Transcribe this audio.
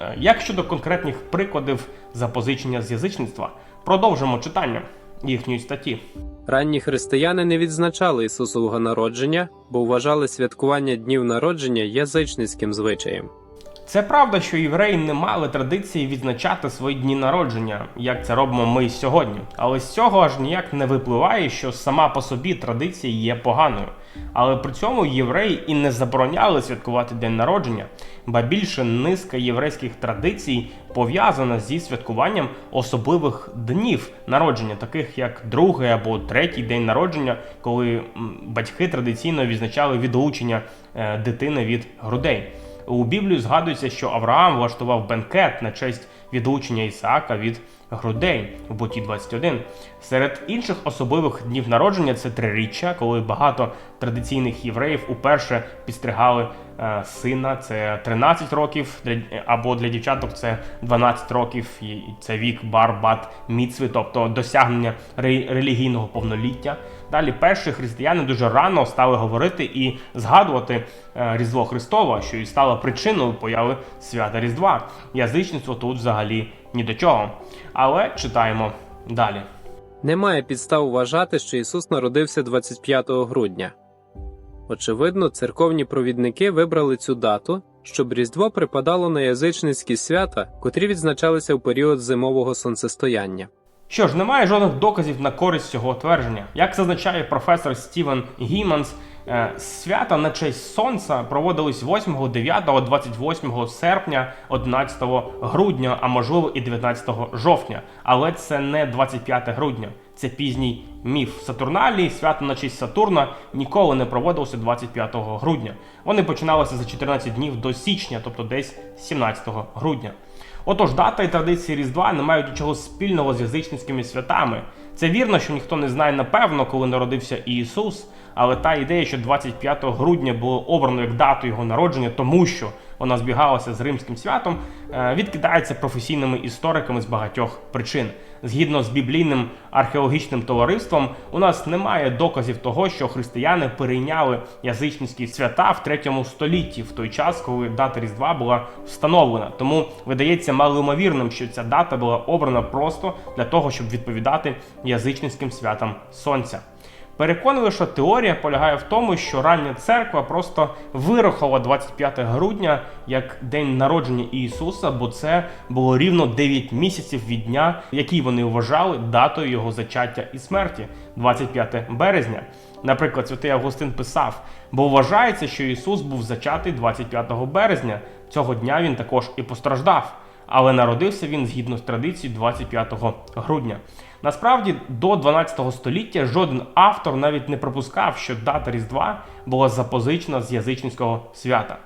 Е, Як щодо конкретних прикладів запозичення з язичництва, продовжимо читання їхньої статті. Ранні християни не відзначали Ісусового народження, бо вважали святкування днів народження язичницьким звичаєм. Це правда, що євреї не мали традиції відзначати свої дні народження, як це робимо ми сьогодні. Але з цього аж ніяк не випливає, що сама по собі традиція є поганою. Але при цьому євреї і не забороняли святкувати день народження, ба більше низка єврейських традицій пов'язана зі святкуванням особливих днів народження, таких як другий або третій день народження, коли батьки традиційно відзначали відлучення е, дитини від грудей. У Біблії згадується, що Авраам влаштував бенкет на честь відлучення Ісаака від грудей в Буті 21. Серед інших особливих днів народження це триріччя, коли багато традиційних євреїв уперше підстригали сина. Це 13 років, або для дівчаток це 12 років. І це вік бар-бат міцви, тобто досягнення ре- релігійного повноліття. Далі перші християни дуже рано стали говорити і згадувати е, Різдво Христове, що і стало причиною появи свята Різдва. Язичництво тут взагалі ні до чого. Але читаємо далі. Немає підстав вважати, що Ісус народився 25 грудня. Очевидно, церковні провідники вибрали цю дату, щоб Різдво припадало на язичницькі свята, котрі відзначалися в період зимового сонцестояння. Що ж, немає жодних доказів на користь цього твердження. Як зазначає професор Стівен Гіманс, е, свята на честь сонця проводились 8, 9, 28 серпня, 11 грудня, а можливо і 19 жовтня. Але це не 25 грудня. Це пізній міф Сатурналії. Свято на честь Сатурна ніколи не проводилося 25 грудня. Вони починалися за 14 днів до січня, тобто десь 17 грудня. Отож, дата і традиції Різдва не мають нічого спільного з язичницькими святами. Це вірно, що ніхто не знає напевно, коли народився Ісус, але та ідея, що 25 грудня було обрано як дату його народження, тому що вона збігалася з римським святом, е, відкидається професійними істориками з багатьох причин. Згідно з біблійним археологічним товариством, у нас немає доказів того, що християни перейняли язичницькі свята в 3 столітті, в той час, коли дата Різдва була встановлена. Тому видається малоймовірним, що ця дата була обрана просто для того, щоб відповідати язичницьким святам сонця. Переконливо, що теорія полягає в тому, що рання церква просто вирахувала 25 грудня як день народження Ісуса, бо це було рівно 9 місяців від дня, який вони вважали датою його зачаття і смерті 25 березня. Наприклад, святий Августин писав: бо вважається, що Ісус був зачатий 25 березня. Цього дня він також і постраждав але народився він згідно з традицією 25 грудня. Насправді, до 12 століття жоден автор навіть не пропускав, що дата Різдва була запозичена з язичницького свята.